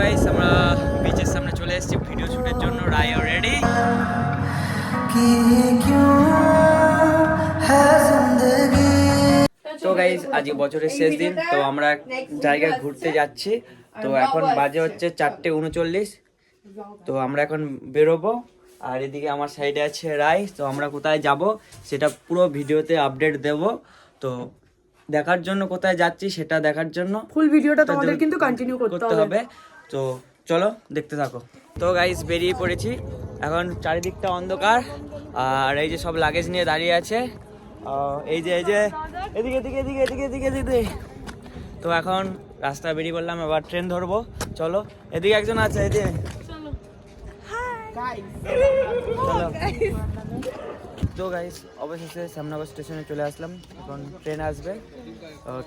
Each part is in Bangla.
গাইস আমরা বিচের সামনে চলে এসেছি ভিডিও শুটের জন্য। রায় রেডি তো গাইস আজকে বছরের শেষ দিন তো আমরা এক জায়গায় ঘুরতে যাচ্ছি। তো এখন বাজে হচ্ছে চারটে উনচল্লিশ। তো আমরা এখন বেরোবো আর এদিকে আমার সাইডে আছে রাই তো আমরা কোথায় যাব সেটা পুরো ভিডিওতে আপডেট দেব। তো দেখার জন্য কোথায় যাচ্ছি সেটা দেখার জন্য ফুল ভিডিওটা তোমাদের কিন্তু কন্টিনিউ করতে হবে। তো চলো দেখতে থাকো। তো গাইস বেরিয়ে পড়েছি। এখন চারিদিকটা অন্ধকার আর এই যে সব লাগেজ নিয়ে দাঁড়িয়ে আছে। এই যে এই যে এদিকে এদিকে এদিকে এদিকে এদিকে এদিকে। তো এখন রাস্তা বেরিয়ে পড়লাম এবার ট্রেন ধরবো। চলো এদিকে একজন আছে এদিকে চলো। তো গাইস অবশেষে শ্যামনগর স্টেশনে চলে আসলাম। এখন ট্রেন আসবে।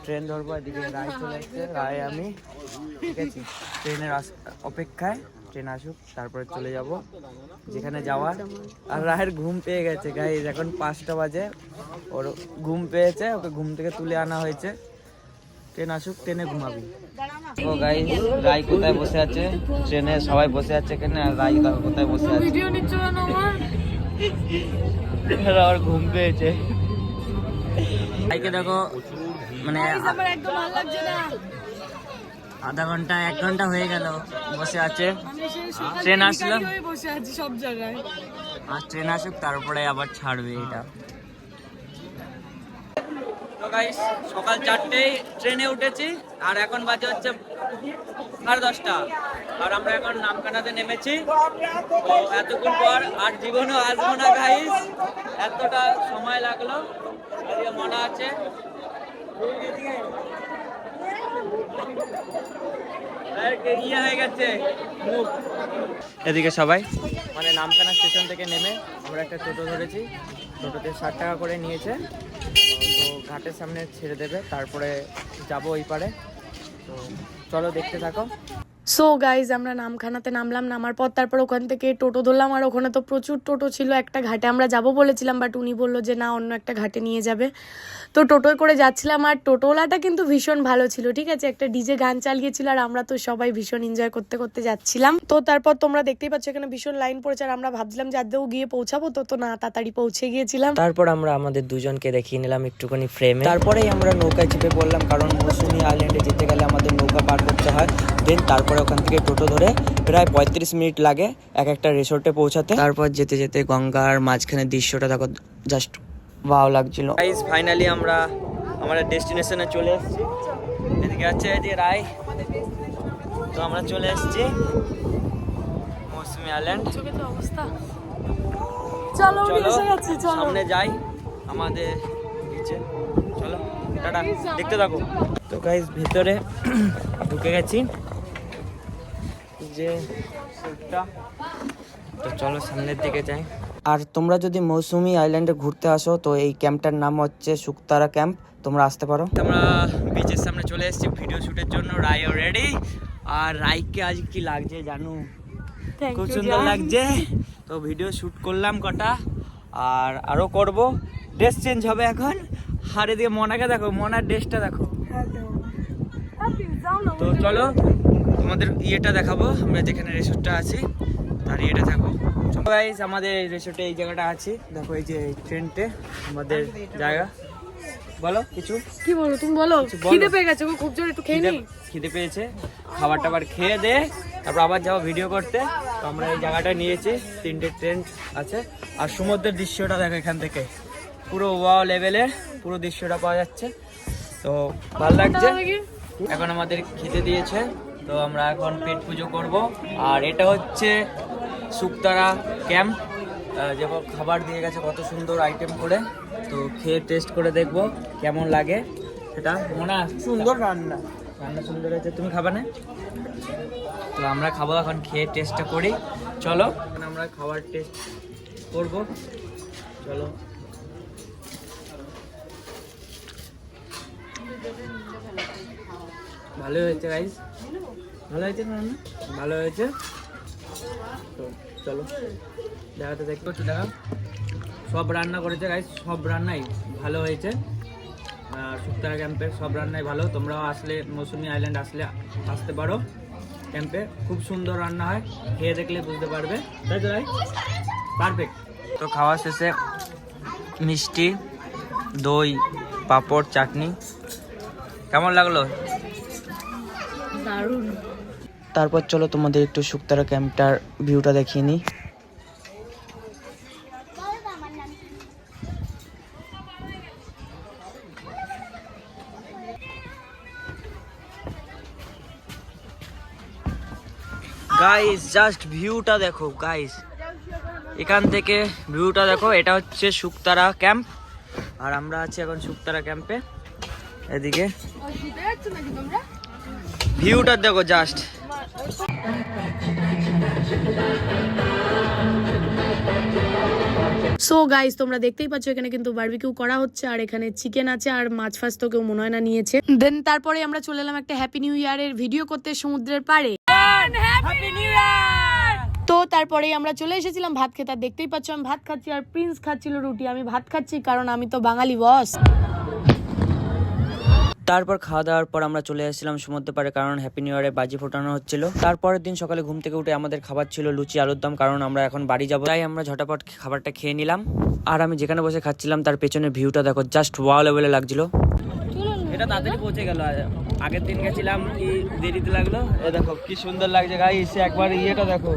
ট্রেন ধরবো এদিকে রায় চলে আসছে। রায় আমি ঠিক আছে ট্রেনের অপেক্ষায় ট্রেন আসুক তারপরে চলে যাব যেখানে যাওয়ার। আর রায়ের ঘুম পেয়ে গেছে গাইস এখন পাঁচটা বাজে। ওর ঘুম পেয়েছে ওকে ঘুম থেকে তুলে আনা হয়েছে। ট্রেন আসুক ট্রেনে ঘুমাবি। ও গাই রায় কোথায় বসে আছে? ট্রেনে সবাই বসে আছে এখানে আর রায় কোথায় বসে আছে? ভিডিও নিচ্ছ কেন আমার? ঘুম পেয়েছে। দেখো মানে আমার একদম ভালো লাগছে না। আধা ঘণ্টা এক ঘণ্টা হয়ে গেল বসে আছে। ট্রেন আসলো? বসে আছি সব জায়গায়। আর ট্রেন আসুক তারপরে আবার ছাড়বে এটা। তো গাইস সকাল চারটেই ট্রেনে উঠেছি আর এখন বাজে হচ্ছে সাড়ে দশটা। আর আমরা এখন নামখানাতে নেমেছি। তো এতক্ষণ পর আর জীবনেও আসব না গাইস এতটা সময় লাগল মনে আছে। হয়ে এদিকে সবাই। মানে নামখানা স্টেশন থেকে নেমে আমরা একটা টোটো ধরেছি। টোটোতে ষাট টাকা করে নিয়েছে। তো ঘাটের সামনে ছেড়ে দেবে, তারপরে যাব ওই পারে। তো চলো দেখতে থাকো। সো গাইজ আমরা নামখানাতে নামলাম, নামার পর তারপর ওখান থেকে টোটো ধরলাম, আর ওখানে তো প্রচুর টোটো ছিল, একটা ঘাটে। আমরা যাব বলেছিলাম বাট উনি বলল যে, না, অন্য একটা ঘাটে নিয়ে যাবে। তো টোটোয় করে যাচ্ছিলাম, আর টোটোওয়ালাটা কিন্তু ভীষণ ভালো ছিল, ঠিক আছে? একটা ডিজে গান চালিয়েছিল, আর আমরা তো সবাই ভীষণ এনজয় করতে করতে যাচ্ছিলাম। তো তারপর তোমরা দেখতেই পাচ্ছ, এখানে ভীষণ লাইন পড়েছে, আর আমরা ভাবছিলাম যে আদেও গিয়ে পৌঁছাবো। তো তো না, তাড়াতাড়ি পৌঁছে গিয়েছিলাম। তারপর আমরা আমাদের দুজনকে দেখিয়ে নিলাম একটুখানি ফ্রেমে তারপরেই আমরা নৌকায় চেপে পড়লাম, কারণ মৌসুমী আইল্যান্ডে যেতে গেলে আমাদের নৌকা পার করতে হয়। দেন তারপরে ওখান থেকে টোটো ধরে প্রায় পঁয়ত্রিশ মিনিট লাগে এক একটা রিসোর্টে পৌঁছাতে। তারপর যেতে যেতে গঙ্গার মাঝখানে দৃশ্যটা দেখো জাস্ট ভালো লাগছিল। গাইস ফাইনালি আমরা আমাদের ডেস্টিনেশনে চলে এসেছি। এদিকে আছে এদিকে রায়। তো আমরা চলে এসেছি মৌসুমি আইল্যান্ড চোখে তো অবস্থা। চলো চলো চলো। সামনে যাই আমাদের নিচে চলো টাটা দেখতে থাকো। তো গাইস ভিতরে ঢুকে গেছি। যে তো চলো সামনের দিকে যাই। আর তোমরা যদি মৌসুমি আইল্যান্ডে ঘুরতে আসো তো এই ক্যাম্পটার নাম হচ্ছে শুকতারা ক্যাম্প তোমরা আসতে পারো। আমরা বিচের সামনে চলে এসেছি ভিডিও শুটের জন্য। রায় রেডি আর রাইকে আজ কি লাগছে জানো? খুব সুন্দর। লাগছে। তো ভিডিও শুট করলাম কটা। আর আরও করব। ড্রেস চেঞ্জ হবে এখন। আর এদিকে মনাকে দেখো মনার ড্রেসটা দেখো। তো চলো। তোমাদের ইয়েটা দেখাবো আমরা যেখানে রিসোর্টটা আছি তার ইয়েটা থাকব গাইস আমাদের রিসোর্টে এই জায়গাটা আছে। দেখো এই যে ট্রেনটে আমাদের জায়গা। বলো কিছু? কি বলো তুমি বলো। খিদে পেয়ে গেছে গো, খুব জোরে একটু খেয়ে খিদে নি। খিদে পেয়েছে। খাবার টাবার খেয়ে দে তারপর আবার যাব ভিডিও করতে। তো আমরা এই জায়গাটা নিয়েছি তিনটে ট্রেন আছে। আর সমুদ্রের দৃশ্যটা দেখো এখান থেকে। পুরো ওয়াও লেভেলের পুরো দৃশ্যটা পাওয়া যাচ্ছে। তো ভালো লাগছে। এখন আমাদের খেতে দিয়েছে। তো আমরা এখন পেট পুজো করব। আর এটা হচ্ছে শুকতারা ক্যাম্প। যেমন খাবার দিয়ে গেছে কত সুন্দর আইটেম করে। তো খেয়ে টেস্ট করে দেখব কেমন লাগে। সেটা মনে সুন্দর রান্না। রান্না সুন্দর হয়েছে। তুমি খাবে না? তো আমরা খাব এখন খেয়ে টেস্টটা করি। চলো এখন আমরা খাবার টেস্ট করব। চলো। ভালো হয়েছে গাইস ভালো হয়েছে রান্না ভালো হয়েছে? তো চলো, দেখাতে দেখতে পাচ্ছ দেখা সব রান্না করেছে গাইস সব রান্নাই ভালো হয়েছে। শুক্তারা ক্যাম্পের সব রান্নাই ভালো। তোমরাও আসলে মৌসুমি আইল্যান্ড আসলে আসতে পারো ক্যাম্পে। খুব সুন্দর রান্না হয়। খেয়ে দেখলে বুঝতে পারবে। তাই তো ভাই পারফেক্ট তো খাওয়া শেষে মিষ্টি, দই, পাঁপড়, চাটনি। কেমন লাগল? দারুণ। তারপর চলো তোমাদের একটু শুক্তারা ক্যাম্পটার ভিউটা দেখিয়ে নিই। গাইস জাস্ট ভিউটা দেখো গাইস এখান থেকে ভিউটা দেখো এটা হচ্ছে শুকতারা ক্যাম্প। আর আমরা আছি এখন শুক্তারা ক্যাম্পে। এদিকে। ভিউটা দেখো জাস্ট সো গাইস তোমরা দেখতেই পাচ্ছ এখানে কিন্তু বারবিকিউ করা হচ্ছে আর এখানে চিকেন আছে আর মাছ ফাছ তো কেউ মনে হয় না নিয়েছে। দেন তারপরে আমরা চলে এলাম একটা হ্যাপি নিউ ইয়ারের ভিডিও করতে সমুদ্রের পাড়ে। তো তারপরে আমরা চলে এসেছিলাম ভাত খেতে আর দেখতেই পাচ্ছ আমি ভাত খাচ্ছি আর প্রিন্স খাচ্ছিল রুটি আমি ভাত খাচ্ছি কারণ আমি তো বাঙালি বস তারপর খাওয়া দাওয়ার পর আমরা চলে এসেছিলাম সমুদ্র পাড়ে কারণ হ্যাপি নিউ ইয়ারে বাজি ফোটানো হচ্ছিল। তারপরের দিন সকালে ঘুম থেকে উঠে আমাদের খাবার ছিল লুচি, আলুর দম কারণ আমরা এখন বাড়ি যাব। তাই আমরা ঝটাপট খাবারটা খেয়ে নিলাম। আর আমি যেখানে বসে খাচ্ছিলাম তার পেছনে ভিউটা দেখো জাস্ট ওয়াও লেভেলে লাগছিল। এটা তাড়াতাড়ি পৌঁছে গেল। আগের দিন গেছিলাম, কি দেরিতে লাগল? এ দেখো, কি সুন্দর লাগছে গাইস একবার ইয়েটা দেখো।